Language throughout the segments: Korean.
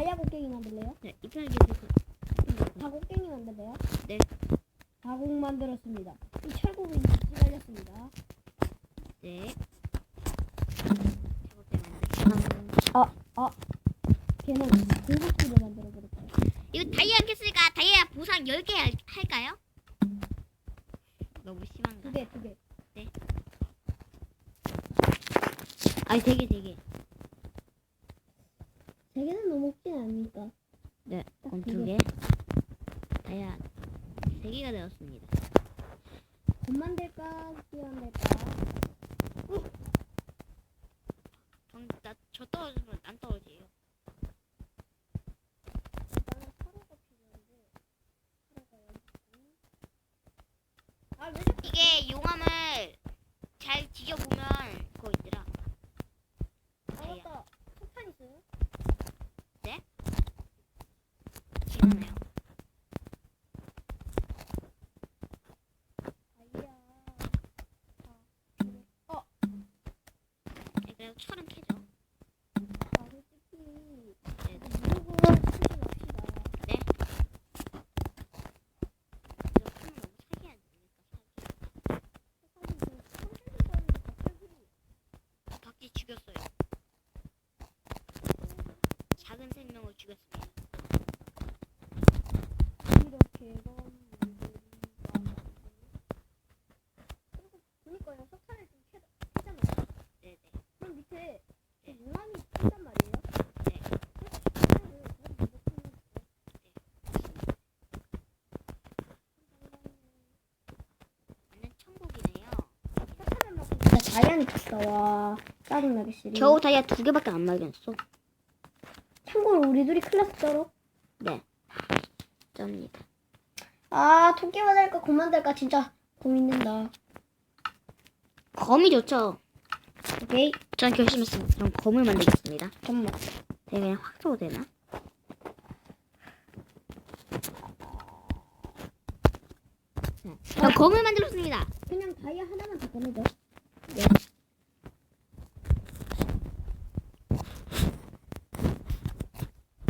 다이아 곡괭이 만들래요? 네, 이편을 계속 다 곡괭이 만들래요? 네. 다곡 만들었습니다. 이 철곡이 찌갈렸습니다. 네. 작업대만 걔는 공격기를 만들어 버렸어요. 이거 다이아 깼으니까 다이아 보상 10개 할, 할까요? 너무 심한가? 두 개, 두 개. 아니 되게 되게 세 개는 너무 없진 않으니까. 네 그럼 두 두개 다이아 3개가 되었습니다 돈 만들까? 찌 만들까? 그럼 나, 저 떨어지면 안 떨어져요 일단은 사료가 필요한데. 사료가 여기 있고. 아, 왜 자꾸 이게 용암을 잘 뒤져보면 그거 있더라 아, 다이아 맞다. 석탄 있어요? 지나나요 다이아. 아, 그래. 어, 네, 그리고 철은 캐죠 아, 솔직히. 네, 네. 무릎을 치지 맙시다. 이거 하면 너무 사기야 되니까 사기 사실 그 성질을 갑자기 박쥐 죽였어요 작은 생명을 죽였습니다 이렇게 건물들이 그리고 보니까요 석탄을 좀 캐, 캐잖아요 네네 그럼 밑에 그 용암이 뜬단 말이에요 네. 그래서 석탄을 거기 넣고 있는 완전 천국이네요 석탄을 먹고 진짜 다이아는 쳤다 와. 짜증나게 싫이 겨우 다이아 두 개밖에 안 발견했어. 참고로 우리 둘이 클라스 쩔어. 네. 쩝니다. 아 토끼만 할까 고만 될까 진짜 고민된다. 검이 좋죠? 오케이. 전 결심했습니다. 그럼 검을 만들겠습니다. 잠깐만 내가 그냥 확 써도 되나? 자, 전 검을 만들었습니다. 그냥 다이아 하나만 더 꺼내줘 네.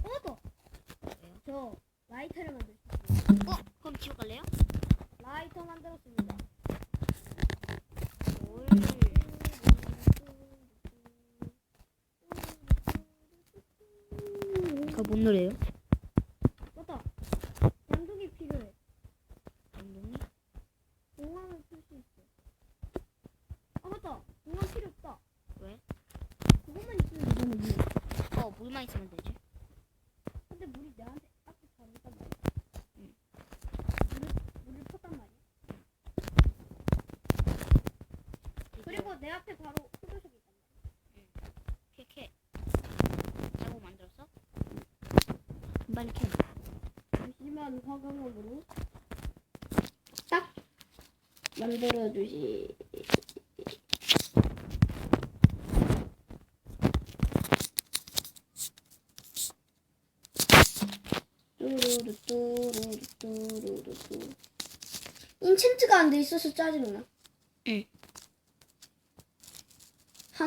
어, 또! 저 라이터를 만들 어? 그럼 지워 갈래요? 라이터 만들었습니다. 올. 그거 뭔 노래예요? 맞다. 양동이 필요해. 엉덩이? 공항을 풀 수 있어. 아 맞다. 공항 필요 없다. 왜? 그것만 있으면 되잖아. 물. 어 물만 있으면 되지 근데 물이 내한테 앞에 바로 있단 말이야. 응. 물을 물을 폈단 말이야. 그리고 내 앞에 바로 흡연석이 있단 말이야. 캐캐 자고 만들었어? 빨리 캐 잠시만 화강으로 딱 만들어 주시. 뚜루루 뚜루루 뚜루루 뚜. 인챈트가 안 돼 있어서 짜증나. 응.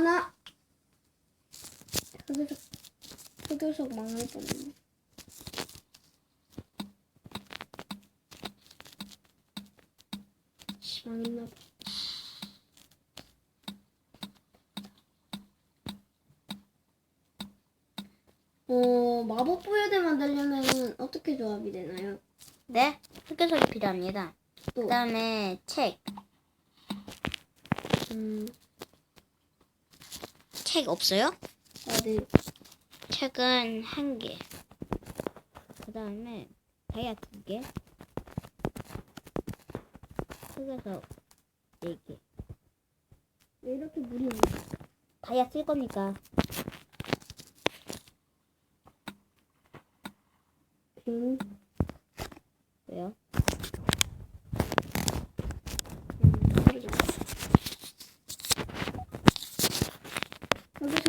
하나. 흑요석 흑요석 망할 뻔했네. 씨, 망했나 봐. 어, 마법 부여대 만들려면 어떻게 조합이 되나요? 네? 흑요석이 필요합니다 또, 그 다음에 책 음, 책 없어요? 아, 네. 책은 한 개. 그 다음에 다이아 두 개. 흑에서 네 개. 왜 이렇게 물이 오나? 다이아 쓸 거니까. 음,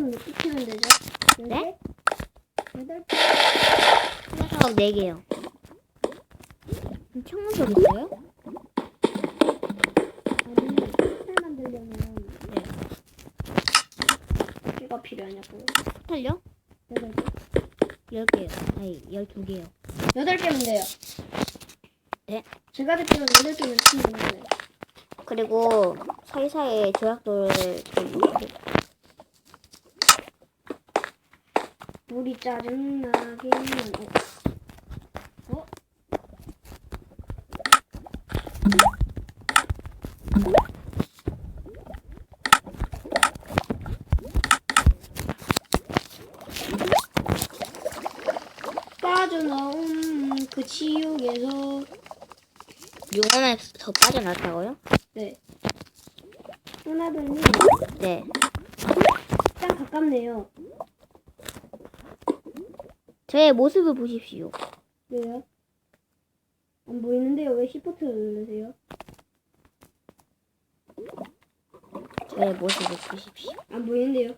8편 몇 개면 되죠? 네? 8편. 총 4개요. 엄청 무서운데요? 아니, 포탈 만들려면 뭐가 필요하냐고. 포탈요? 8개. 10개요. 아니, 12개요. 8개면 돼요. 네? 제가 듣기로는 8개면 충분해요. 그리고 사이사이에 조약돌을 물이 짜증나게 어? 어? 빠져나온 그 지옥에서 용암에서 빠져나왔다고요? 네 하나더니 네. 딱 가깝네요 저의 모습을 보십시오. 왜요? 안 보이는데요 왜 시프트를 누르세요? 저의 모습을 보십시오. 안 보이는데요.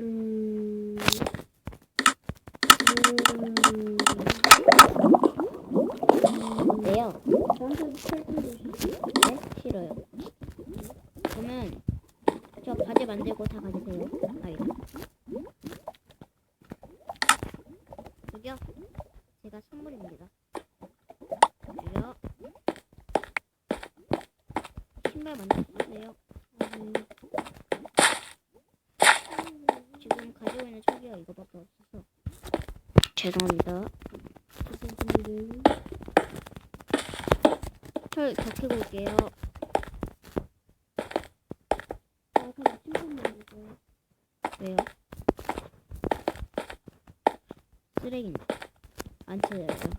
음. 음. 네요. 저한테 설명 주시죠. 네? 싫어요. 그러면 저 바지 만들고 다 가지세요. 아이가. 여기요. 제가 선물입니다. 여기요. 신발 만들었어요. 지금 가지고 있는 총기가 이거밖에 없어서 죄송합니다. 분들은 철 격히고 올게요. 아 그냥 침팬만 해줘요. 왜요? 쓰레기인데. 안 침팬인데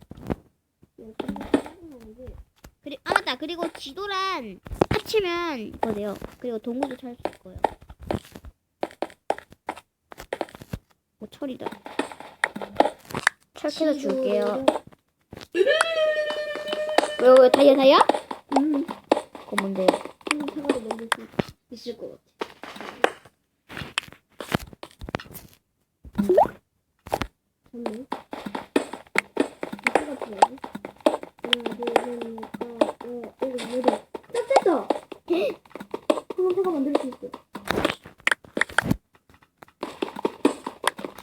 그리 아 맞다. 그리고 지도란 합치면 이거 돼요. 그리고 동굴도 찾을 수 있고요. 오 철이다. 철 캐서 줄게요. 왜요? 왜 다이아 다이아? 음. 그거 뭔데요? 있을 것 같아. 좋네. 어디가 필요하지? 하나, 둘, 셋, 넷, 다섯, 여섯, 일곱, 여덟. 딱 됐다! 한번 사과 만들 수 있어.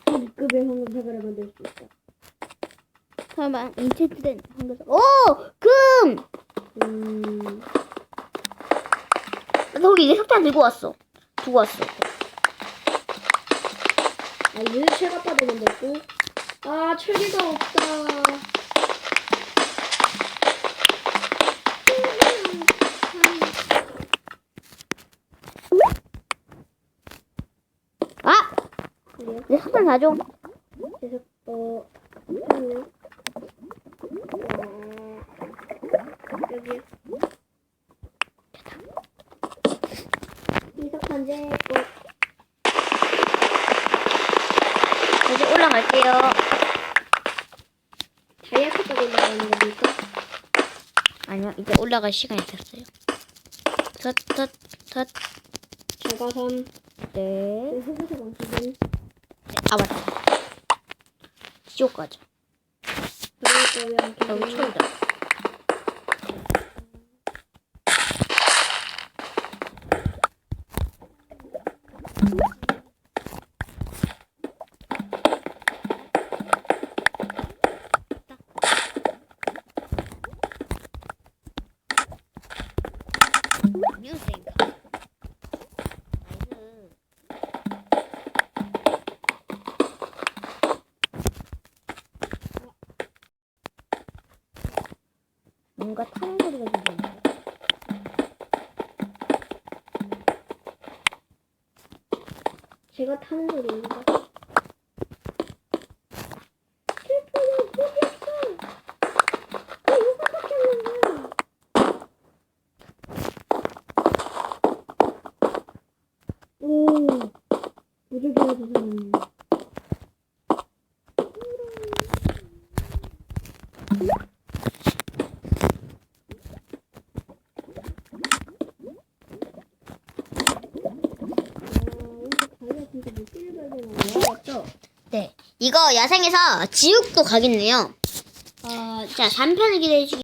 B급의 황금 사과를 만들 수 있다. 설마 인체트된 한글사. 오! 금! 음, 나 거기 이제 석탄 들고 왔어. 두고 왔어. 아, 얘 철갑바도 만들고. 아, 철기가 없다. 아! 이제 석탄 다 줘. 그래서 어 했네. 어 여기 이석한 제곱 이제 올라갈게요. 다이아크까지 올라가는? 아니요, 이제 올라갈 시간이 됐어요. 덧. 저가선 네. 왕수는 아, 맞다. 지옥 가자. 여기 철이다. 뭔가 타는 소리가 들리는데. 제가 타는 소리입니다. 없어. 왜 이거밖에 없는 거야? 오, 무적이라도 살았네. 이거 야생에서 지옥도 가겠네요. 아, 자, 3편을 기대해 주시